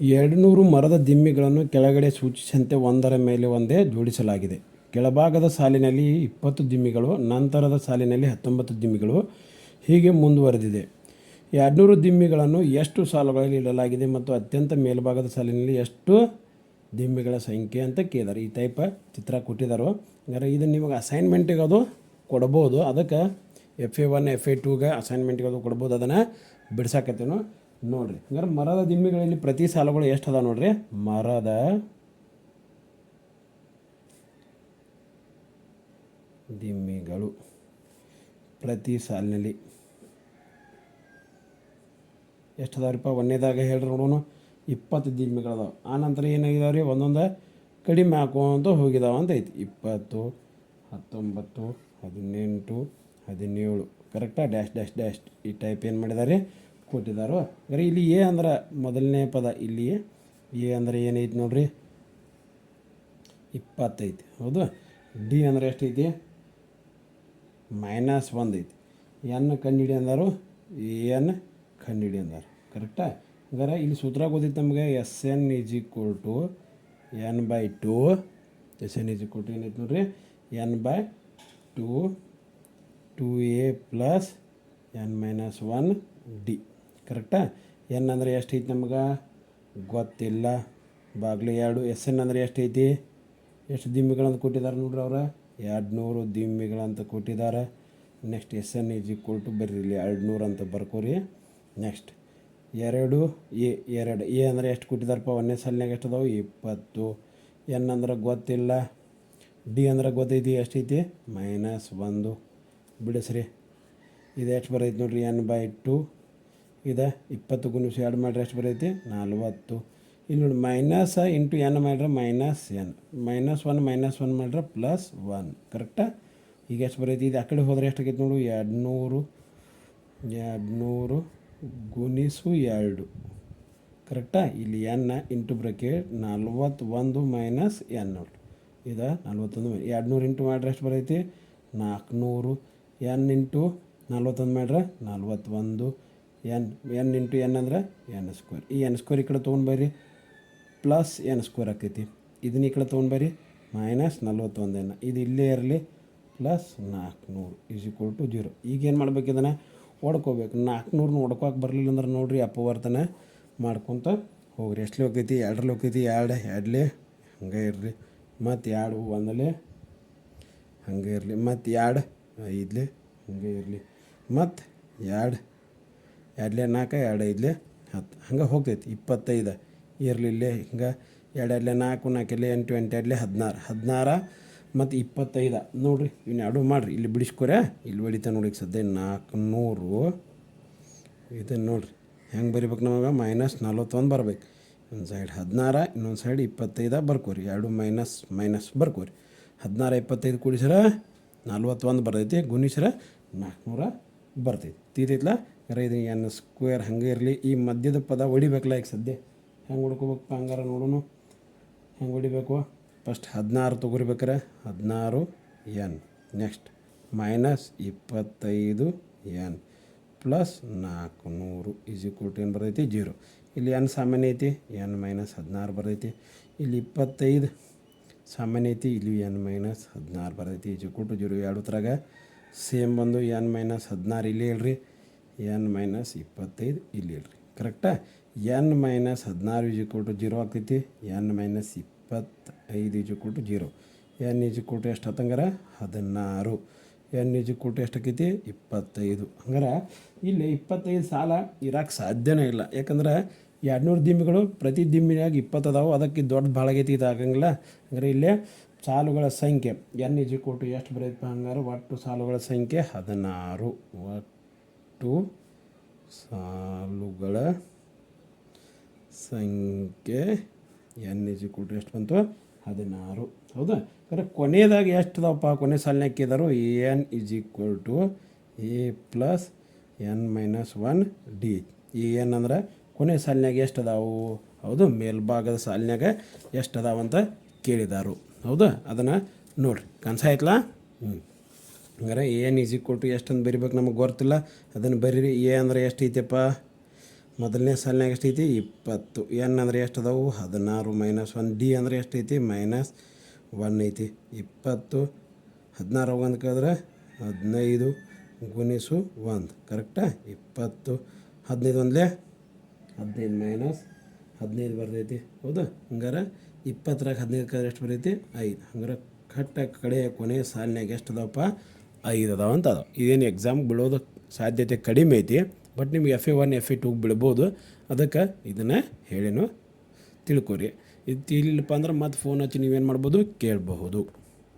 ಎರಡು ನೂರು ಮರದ ದಿಮ್ಮಿಗಳನ್ನು ಕೆಳಗಡೆ ಸೂಚಿಸಿದಂತೆ ಒಂದರ ಮೇಲೆ ಒಂದೇ ಜೋಡಿಸಲಾಗಿದೆ. ಕೆಳಭಾಗದ ಸಾಲಿನಲ್ಲಿ ಇಪ್ಪತ್ತು ದಿಮ್ಮಿಗಳು, ನಂತರದ ಸಾಲಿನಲ್ಲಿ ಹತ್ತೊಂಬತ್ತು ದಿಮ್ಮಿಗಳು. ಹೀಗೆ ಮುಂದುವರೆದಿದೆ. ಎರಡುನೂರು ದಿಮ್ಮಿಗಳನ್ನು ಎಷ್ಟು ಸಾಲುಗಳಲ್ಲಿ ಇಡಲಾಗಿದೆ ಮತ್ತು ಅತ್ಯಂತ ಮೇಲ್ಭಾಗದ ಸಾಲಿನಲ್ಲಿ ಎಷ್ಟು ದಿಮ್ಮಿಗಳ ಸಂಖ್ಯೆ ಅಂತ ಕೇಳಿದಾರೆ. ಈ ಟೈಪ ಚಿತ್ರ ಕೊಟ್ಟಿದ್ದಾರೋ ಹಂಗಾರೆ ಇದನ್ನು ನಿಮಗೆ ಅಸೈನ್ಮೆಂಟಿಗೆ ಅದು ಕೊಡ್ಬೋದು. ಅದಕ್ಕೆ F A one F A ಟೂಗೆ ಅಸೈನ್ಮೆಂಟಿಗೆ ಅದು ಕೊಡ್ಬೋದು. ಅದನ್ನು ಬಿಡ್ಸಾಕತ್ತೇನು. ನೋಡಿರಿ. ಹಂಗಾರೆ ಮರದ ದಿಮ್ಮಿಗಳಲ್ಲಿ ಪ್ರತಿ ಸಾಲುಗಳು ಎಷ್ಟು ಅದ ನೋಡ್ರಿ? ಮರದ ದಿಮ್ಮಿಗಳು ಪ್ರತಿ ಸಾಲಿನಲ್ಲಿ. ಎಷ್ಟು ಅದಾವ್ರಿಪ್ಪ? ಒಂದನೇದಾಗ ಹೇಳ್ರಿ ನೋಡೋಣ. ಇಪ್ಪತ್ತು ದಿಮ್ಮಿಗಳದಾವ ಆನಂತರ ಏನಾಗಿದಾವೆ ರೀ ಒಂದೊಂದು ಕಡಿಮೆ ಹಾಕೋಂತ ಹೋಗಿದಾವ ಅಂತ ಐತಿ. ಇಪ್ಪತ್ತು, ಹತ್ತೊಂಬತ್ತು, ಹದಿನೆಂಟು, ಹದಿನೇಳು. ಕರೆಕ್ಟಾ ಡ್ಯಾಶ್ ಡ್ಯಾಶ್ ಡ್ಯಾಶ್ ಈ ಟೈಪ್ ಏನು ಮಾಡಿದ್ದಾರೆ ಕೊಟ್ಟಿದ್ದಾರೋ? ಬರೀ ಇಲ್ಲಿ ಎ ಅಂದ್ರೆ ಮೊದಲನೇ ಪದ ಇಲ್ಲಿ. ಎ ಅಂದರೆ ಏನೈತಿ ನೋಡ್ರಿ? ಇಪ್ಪತ್ತೈತಿ. ಹೌದು? ಡಿ ಅಂದರೆ ಎಷ್ಟೈತಿ? ಮೈನಸ್ ಒಂದು ಐತಿ ಎನ್ ಕಂಡಿಡಿ ಅಂದರು? ಎನ್ ಕಂಡಿಡಿ ಅಂದರು. ಕರೆಕ್ಟಾ? ಹಂಗಾರೆ ಇಲ್ಲಿ ಸೂತ್ರ ಗೊತ್ತಿತ್ತು ನಮಗೆ. S N is equal to N by two. S N is equal to ಏನೈತೆ ನೋಡ್ರಿ? N by two. Two A plus N minus one D. ಕರೆಕ್ಟಾ? ಎನ್ ಅಂದರೆ ಐತಿ ನಮ್ಗೆ? ಗೊತ್ತಿಲ್ಲ. ಬಾಗ್ಲು ಎರಡು. ಎಸ್ ಎನ್ ಅಂದರೆ ಎಷ್ಟೈತಿ ಎಷ್ಟು ದಿಮ್ಮಿಗಳಂತ ಕೊಟ್ಟಿದ್ದಾರೆ ನೋಡ್ರಿ ಅವ್ರು? ಎರಡು ನೂರು ದಿಮ್ಮಿಗಳಂತ ಕೊಟ್ಟಿದ್ದಾರೆ next S N is equal to ಬರ್ರಿ ಎರಡು ನೂರು ಅಂತ ಬರ್ಕೋರಿ. ನೆಕ್ಸ್ಟ್ ಎರಡು, ಎ ಎರಡು. ಎ ಅಂದರೆ ಎಷ್ಟು ಕೊಟ್ಟಿದ್ದಾರಪ್ಪ ಒಂದನೇ ಸಾಲಿನಾಗ ಎಷ್ಟು ಅದಾವೆ? ಇಪ್ಪತ್ತು. ಎನ್ ಅಂದ್ರೆ ಗೊತ್ತಿಲ್ಲ. ಡಿ ಅಂದ್ರೆ ಗೊತ್ತೈತಿ? ಎಷ್ಟೈತಿ ಮೈನಸ್ ಒಂದು. ಬಿಡಿಸ್ರಿ. ಇದು ಎಷ್ಟು ಬರೈತಿ ನೋಡ್ರಿ? N by two. ಇದು. ಇಪ್ಪತ್ತು ಗುಣಿಸು ಎರಡು ಮಾಡ್ರೆ ಎಷ್ಟು ಬರೈತಿ? ನಲ್ವತ್ತು. ಇಲ್ಲಿ ನೋಡಿ ಮೈನಸ್ ಇಂಟು ಎನ್ ಮಾಡಿದ್ರೆ minus N minus one minus one ಮಾಡ್ರೆ ಪ್ಲಸ್ ಒನ್ ಕರೆಕ್ಟಾ ಈಗ ಎಷ್ಟು ಬರೈತಿ? ಇದು ಆ ಕಡೆ ಹೋದ್ರೆ ಎಷ್ಟಾಗೈತಿ ನೋಡು? ಎರಡು ನೂರು ಎರಡು ನೂರು ಗುಣಿಸು ಎರಡು. ಕರೆಕ್ಟಾ ಇಲ್ಲಿ ಎನ್ ಇಂಟು ಬ್ರಕೆಟ್ ನಲ್ವತ್ತೊಂದು ಮೈನಸ್ ಎನ್ ನೋಡ್ರಿ ಇದು ನಲ್ವತ್ತೊಂದು ಎರಡು ನೂರು ಇಂಟು ಮಾಡಿದ್ರೆ ಎಷ್ಟು ಬರೈತಿ? ನಾಲ್ಕುನೂರು. ಎನ್ ಇಂಟು ನಲ್ವತ್ತೊಂದು ಮಾಡ್ರೆ ನಲ್ವತ್ತೊಂದು. ಎನ್ ಎನ್ ಇಂಟು ಎನ್ ಅಂದ್ರೆ ಎನ್ ಸ್ಕ್ವೇರ್. ಈ ಎನ್ ಸ್ಕ್ವೇರ್ ಈ ಕಡೆ ತೊಗೊಂಡ್ಬರ್ರಿ ಪ್ಲಸ್ ಎನ್ ಸ್ಕ್ವೇರ್ ಆಕೈತಿ. ಇದನ್ನ ಈ ಕಡೆ ತೊಗೊಂಡ್ಬರ್ರಿ ಮೈನಸ್ ನಲ್ವತ್ತೊಂದು ಎನ್. ಇದು ಇಲ್ಲೇ ಇರಲಿ. ಪ್ಲಸ್ ನಾಲ್ಕುನೂರು ಈಸ್ ಈಕ್ವಲ್ ಟು ಜೀರೋ ಈಗ ಏನು ಮಾಡ್ಬೇಕು ಇದನ್ನು? ಹೊಡ್ಕೋಬೇಕು ನಾಲ್ಕುನೂರನ್ನ ಹೊಡ್ಕೋಕೆ ಬರಲಿಲ್ಲ ಅಂದ್ರೆ ನೋಡಿರಿ ಅಪವರ್ತನ ಮಾಡ್ಕೊತ ಹೋಗ್ರಿ. ಎಷ್ಟಲ್ಲಿ ಹೋಗ್ತೈತಿ? ಎರಡರಲ್ಲಿ ಹೋಗ್ತೈತಿ. ಎರಡು, ಎರಡಲಿ ಹಂಗೆ ಇರಲಿ ಮತ್ತು ಎರಡು, ಒಂದಲೇ ಹಂಗೆ ಇರಲಿ. ಮತ್ತು ಎರಡು, ಐದಲಿ ಹಂಗೆ ಇರಲಿ. ಮತ್ತು ಎರಡು ಎರಡಲೇ ನಾಲ್ಕು, ಎರಡು ಐದಲೇ ಹತ್ತು. ಹಂಗೆ ಹೋಗ್ತೈತಿ, ಇಪ್ಪತ್ತೈದು ಇರಲಿಲ್ಲೇ ಹಿಂಗೆ. ಎರಡು ಎರಡಲೇ ನಾಲ್ಕು ನಾಲ್ಕಲೆ ಎಂಟು ಎಂಟು ಎರಡಲೇ ಹದಿನಾರು. ಹದಿನಾರು ಮತ್ತು ಇಪ್ಪತ್ತೈದು. ನೋಡಿರಿ ಇನ್ನು ಎರಡು ಮಾಡಿರಿ. ಇಲ್ಲಿ ಬಿಡಿಸ್ಕೊರೆ, ಇಲ್ಲಿ ಬೆಳೀತಾ ನೋಡಿ ಸದ್ಯ ಸದ್ಯ ನಾಲ್ಕುನೂರು ಇದನ್ನು ನೋಡಿರಿ, ಹೆಂಗೆ ಬರಿಬೇಕು ನಮಗೆ? ಮೈನಸ್ ನಲ್ವತ್ತೊಂದು ಬರ್ಬೇಕು. ಒಂದು ಸೈಡ್ ಹದಿನಾರು, ಇನ್ನೊಂದು ಸೈಡ್ ಇಪ್ಪತ್ತೈದು ಬರ್ಕೋರಿ. ಎರಡು ಮೈನಸ್ ಮೈನಸ್ ಬರ್ಕೋರಿ. ಹದಿನಾರು, ಇಪ್ಪತ್ತೈದು ಕೂಡಿಸ್ರ ನಲ್ವತ್ತೊಂದು ಬರ್ತೈತಿ, ಗುಣಿಸ್ರ ನಾಲ್ಕುನೂರ ಬರ್ತೈತಿ. ತೀತೈತ್ಲ ಇದು, ಎನ್ ಸ್ಕ್ವೇರ್ ಹಂಗೆ ಇರಲಿ. ಈ ಮಧ್ಯದ ಪದ ಹೊಡಿಬೇಕಲ್ಲ ಈಗ ಸದ್ಯ? ಹೆಂಗೆ ಹೊಡ್ಕೋಬೇಕಪ್ಪ ಹಂಗಾರ ನೋಡೋಣ ಹೆಂಗೆ ಹೊಡಿಬೇಕು ಫಸ್ಟ್ ಹದಿನಾರು ತೊಗೊರಿಬೇಕಾರೆ. ಹದಿನಾರು ಎನ್. ನೆಕ್ಸ್ಟ್ ಮೈನಸ್ ಇಪ್ಪತ್ತೈದು ಎನ್ ಪ್ಲಸ್ ನಾಲ್ಕುನೂರು ಈಸ್ ಈಕ್ವಲ್ ಏನು ಬರ್ತೈತಿ? ಜೀರೋ ಇಲ್ಲಿ ಎನ್ ಸಾಮಾನ್ಯ ಐತಿ? ಎನ್ ಮೈನಸ್ ಹದಿನಾರು ಬರ್ತೈತಿ. ಇಲ್ಲಿ ಇಪ್ಪತ್ತೈದು ಸಾಮಾನ್ಯ ಐತಿ. ಇಲ್ಲಿ ಎನ್ ಮೈನಸ್ ಹದಿನಾರು ಬರ್ತೈತಿ. ಈಸ್ ಈಕ್ವಲ್ ಟು ಜೀರೋ ಎರಡು ಥರಾಗ ಸೇಮ್ ಬಂದು ಎನ್ ಮೈನಸ್ ಹದಿನಾರು ಇಲ್ಲಿ ಹೇಳ್ರಿ ಎನ್ ಮೈನಸ್ ಇಪ್ಪತ್ತೈದು ಇಲ್ಲಿ ಇಲ್ರಿ ಕರೆಕ್ಟಾ? ಎನ್ ಮೈನಸ್ ಹದಿನಾರು ಈಜು ಕೊಟ್ಟು ಜೀರೋ ಆಗ್ತೈತಿ. ಎನ್ ಮೈನಸ್ ಇಪ್ಪತ್ತೈದು ಈಜು ಕೊಟ್ಟು ಜೀರೋ. ಎನ್ ಈಜು ಕೊಟ್ಟು ಎಷ್ಟು ಹತ್ತಂಗಾರ? ಹದಿನಾರು. ಎನ್ ಈಜು ಕೊಟ್ಟು ಎಷ್ಟು ಆಕೈತಿ? ಇಪ್ಪತ್ತೈದು. ಹಂಗಾರೆ ಇಲ್ಲಿ ಇಪ್ಪತ್ತೈದು ಸಾಲ ಇರಕ್ಕೆ ಸಾಧ್ಯನೇ ಇಲ್ಲ. ಯಾಕಂದ್ರೆ ಎರಡುನೂರು ದಿಮ್ಮಿಗಳು ಪ್ರತಿ ದಿಮ್ಮಿನಾಗ ಇಪ್ಪತ್ತು ಅದಾವು. ಅದಕ್ಕೆ ದೊಡ್ಡ ಭಾಳ ಆಗೈತಿ ಇದು ಆಗಂಗಿಲ್ಲ. ಹಂಗಾರೆ ಇಲ್ಲೇ ಸಾಲುಗಳ ಸಂಖ್ಯೆ ಎನ್ ಈಜು ಕೊಟ್ಟು ಎಷ್ಟು ಬರೈತಪ್ಪ ಹಂಗಾರೆ? ಒಟ್ಟು ಸಾಲುಗಳ ಸಂಖ್ಯೆ ಹದಿನಾರು. ಒಟ್ಟು ಸಾಲುಗಳ ಸಂಖ್ಯೆ ಎನ್ ಟು ಎಷ್ಟು ಬಂತು? ಹದಿನಾರು. ಹೌದಾ? ಅಂದರೆ ಕೊನೆಯದಾಗಿ ಎಷ್ಟು ದಪ್ಪ ಕೊನೆ ಸಾಲಿನಾಗ A N is equal to A plus N minus one D ಈ ಎನ್ ಅಂದ್ರೆ ಕೊನೆ ಸಾಲಿನಾಗ ಎಷ್ಟು ಅದಾವು ಹೌದು, ಮೇಲ್ಭಾಗದ ಸಾಲಿನಾಗ ಎಷ್ಟು ಅದಾವಂತ ಕೇಳಿದಾರು. ಹೌದಾ? ಅದನ್ನು ನೋಡಿರಿ. ಕನ್ಸ ಆಯ್ತಲ್ಲ ಹ್ಞೂ ಹಂಗಾರೆ ಏನು ಈಸ್ ಕೊಟ್ಟು ಎಷ್ಟು ಅಂತ ಬರಿಬೇಕು ನಮಗೆ ಗೊತ್ತಿಲ್ಲ. ಅದನ್ನು ಬರೀರಿ. ಎ ಅಂದರೆ ಎಷ್ಟು ಐತೆಪ್ಪ? ಮೊದಲನೇ ಸಾಲಿನಾಗ ಎಷ್ಟೈತಿ ಇಪ್ಪತ್ತು. ಎನ್ ಅಂದರೆ ಎಷ್ಟು ಅದಾವು? ಹದಿನಾರು ಮೈನಸ್ ಒನ್ ಡಿ ಅಂದರೆ ಎಷ್ಟೈತಿ ಮೈನಸ್ ಒನ್ ಐತಿ. ಇಪ್ಪತ್ತು. ಹದಿನಾರು ಒಂದು ಕಳೆದ್ರೆ ಹದಿನೈದು ಗುಣಿಸು ಒಂದು. ಕರೆಕ್ಟಾ ಇಪ್ಪತ್ತು. ಹದಿನೈದು ಒಂದಲೇ? ಹದಿನೈದು ಮೈನಸ್ ಹದಿನೈದು ಬರ್ತೈತಿ. ಹೌದಾ? ಹಂಗಾರೆ ಇಪ್ಪತ್ತರಾಗ ಹದಿನೈದು ಕಳೆದ್ರೆ ಎಷ್ಟು ಬರ್ತೈತಿ? ಐದು. ಹಂಗಾರೆ ಕಟ್ಟ ಕಡೆಯ ಕೊನೆ ಸಾಲಿನಾಗ ಎಷ್ಟು ಅದಾವಪ್ಪ? ಐದು ಅದಾವ ಅಂತ ಅದಾವ ಇದೇನು ಎಕ್ಸಾಮ್ ಬೀಳೋದು ಸಾಧ್ಯತೆ ಕಡಿಮೆ ಐತಿ ಬಟ್ ನಿಮ್ಗೆ F A one F A two ಬಿಡ್ಬೋದು. ಅದಕ್ಕೆ ಇದನ್ನು ಹೇಳೇನು ತಿಳ್ಕೊರಿ. ಇದು ಇಲ್ಲಪ್ಪ ಅಂದ್ರೆ ಮತ್ತೆ ಫೋನ್ ಹಚ್ಚಿ ನೀವೇನು ಮಾಡ್ಬೋದು ಕೇಳಬಹುದು.